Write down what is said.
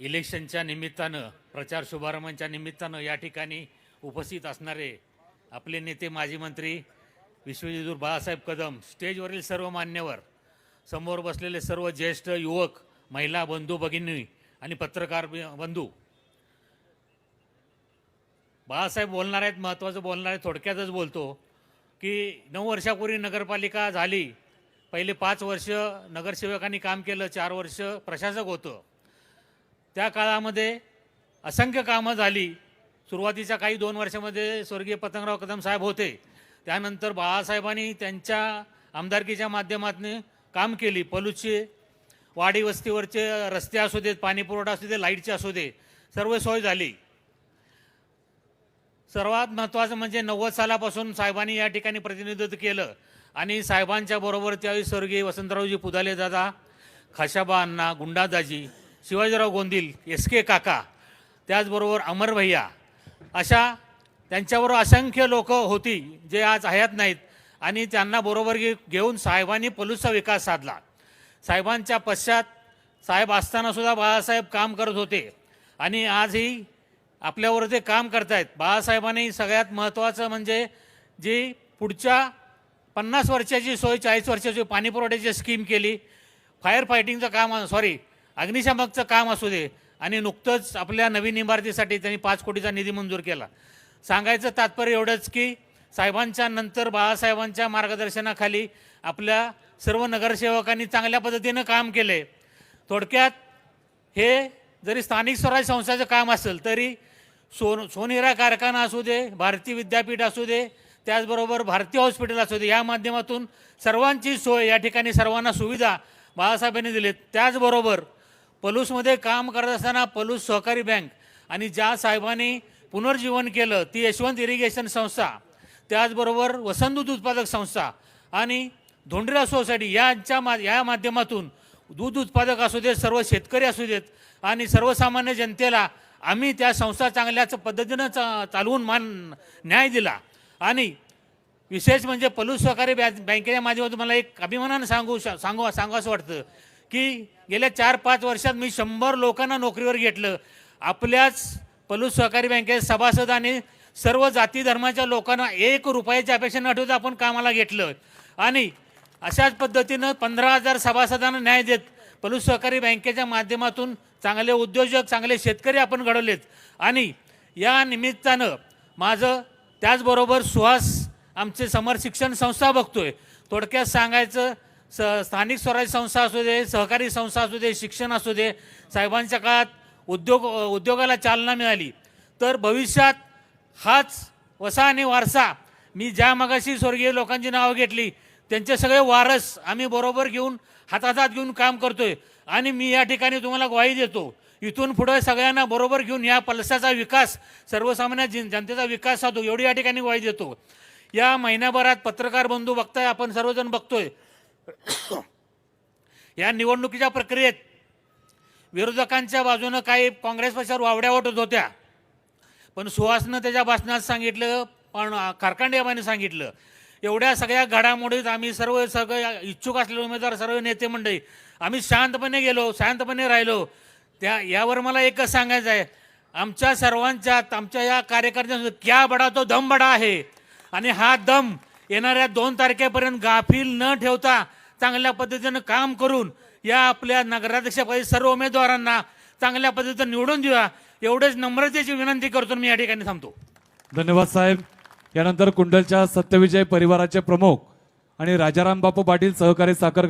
इलेक्शनच्या निमित्तानं प्रचार शुभारंभांच्या निमित्तानं या ठिकाणी उपस्थित असणारे आपले नेते माजी मंत्री विश्वजितूर बाळासाहेब कदम स्टेजवरील सर्व मान्यवर समोर बसलेले सर्व ज्येष्ठ युवक महिला बंधू भगिनी आणि पत्रकार बंधू बाळासाहेब बोलणार आहेत महत्त्वाचं बोलणार आहे थोडक्यातच बोलतो की नऊ वर्षापूर्वी नगरपालिका झाली. पहिले पाच वर्ष नगरसेवकांनी काम केलं चार वर्ष प्रशासक होतं. त्या काळामध्ये असंख्य कामं झाली. सुरुवातीच्या काही दोन वर्षामध्ये स्वर्गीय पतंगराव कदम साहेब होते. त्यानंतर बाळासाहेबांनी त्यांच्या आमदारकीच्या माध्यमातून काम केली. पलूसचे वाडी वस्तीवरचे रस्ते असू देत पाणीपुरवठा असू दे लाईटचे असू दे सर्व सोय झाली. सर्वात महत्त्वाचं म्हणजे नव्वद सालापासून साहेबांनी या ठिकाणी प्रतिनिधित्व केलं. आणि साहेबांच्या बरोबर त्यावेळी स्वर्गीय वसंतरावजी पुदाले दादा खाशाबा अण्णा गुंडादाजी शिवाजीराव गोंदिल एस के काका त्याचबरोबर अमर भैया अशा त्यांच्याबरोबर असंख्य लोक होती जे आज हयात नाहीत आणि त्यांना बरोबर घेऊन साहेबांनी पलूसचा विकास साधला. साहेबांच्या पश्चात साहेब असतानासुद्धा बाळासाहेब काम करत होते आणि आजही आपल्यावर ते काम करतायत बाळासाहेबांनी सगळ्यात महत्त्वाचं म्हणजे जी पुढच्या पन्नास वर्षाची सोय चाळीस वर्षाची पाणी पुरवठ्याची स्कीम केली फायर फायटिंगचं काम सॉरी अग्निशामकचं काम असू दे आणि नुकतंच आपल्या नवीन इमारतीसाठी त्यांनी पाच कोटीचा निधी मंजूर केला. सांगायचं तात्पर्य एवढंच की साहेबांच्या नंतर बाळासाहेबांच्या मार्गदर्शनाखाली आपल्या सर्व नगरसेवकांनी चांगल्या पद्धतीनं काम केले. थोडक्यात हे जरी स्थानिक स्वराज्य संस्थाचं काम असेल तरी सोन सोनेरा कारखाना असू दे भारतीय विद्यापीठ असू दे त्याचबरोबर भारतीय हॉस्पिटल असू दे या माध्यमातून सर्वांची सोय या ठिकाणी सर्वांना सुविधा बाळासाहेबांनी दिलीत. त्याचबरोबर पलूसमध्ये काम करत असताना पलूस सहकारी बँक आणि ज्या साहेबांनी पुनर्जीवन केलं ती यशवंत इरिगेशन संस्था त्याचबरोबर वसंत दूध उत्पादक संस्था आणि धोंडरा सोसायटी यांच्या मा या माध्यमातून दूध उत्पादक असू देत सर्व शेतकरी असू देत आणि सर्वसामान्य जनतेला आम्ही त्या संस्था चांगल्याच पद्धतीनं चा चालवून मान न्याय दिला. आणि विशेष म्हणजे पलूस सहकारी बँक बँकेच्या माध्यमातून मला एक अभिमानानं सांगू श- सांगू सांगू असं वाटतं. की गेल्या चार पाच वर्षात मी शंभर लोकांना नोकरीवर घेतलं. आपल्याच पलूस सहकारी बँकेत सभासद आणि सर्व जाती धर्माच्या लोकांना एक रुपयाच्या अपेक्षा न ठेवता आपण कामाला घेतलं. आणि अशाच पद्धतीनं पंधरा हजार सभासदांना न्याय देत पलूस सहकारी बँकेच्या माध्यमातून चांगले उद्योजक चांगले शेतकरी आपण घडवलेत. आणि या निमित्तानं माझं त्याचबरोबर सुहास आमचे समर शिक्षण संस्था बघतोय. थोडक्यात सांगायचं स स्थानिक स्वराज्य संस्था असू दे सहकारी संस्था असू दे शिक्षण असू दे साहेबांच्या काळात उद्योग उद्योगाला चालना मिळाली. तर भविष्यात हाच वसा आणि वारसा मी ज्या मगाशी स्वर्गीय लोकांची नावं घेतली त्यांचे सगळे वारस आम्ही बरोबर घेऊन हातात हात घेऊन काम करतोय. आणि मी या ठिकाणी तुम्हाला ग्वाही देतो इथून पुढे सगळ्यांना बरोबर घेऊन या पलसाचा विकास सर्वसामान्य जन जनतेचा विकास साधू एवढी या ठिकाणी ग्वाही देतो. या महिन्याभरात पत्रकार बंधू बघताय आपण सर्वजण बघतोय. या निवडणुकीच्या प्रक्रियेत विरोधकांच्या बाजूनं काही काँग्रेस पक्षावर वावड्या वाटत होत्या. पण सुहासनं त्याच्या भाषणात सांगितलं पण कारखांडे सांगितलं एवढ्या सगळ्या घडामोडीत आम्ही सर्व सगळे इच्छुक असलेले उमेदवार सर्व नेते मंडळी आम्ही शांतपणे गेलो शांतपणे राहिलो. त्या यावर मला एकच सांगायचं आहे. आमच्या सर्वांच्यात आमच्या या कार्यकर्त्यांचा क्या बडा तो दम बडा आहे. आणि हा दम येणाऱ्या दोन तारखेपर्यंत गाफील न ठेवता चांगल्या पद्धतीनं काम करून या आपल्या नगराध्यक्षपदी सर्व उमेदवारांना चांगल्या पद्धतीनं निवडून देऊया. एवढेच नम्रतेची विनंती करतो मी या ठिकाणी थांबतो. धन्यवाद साहेब. यानंतर कुंडलच्या सत्यविजय परिवाराचे प्रमुख आणि राजाराम बापू पाटील सहकारी साखर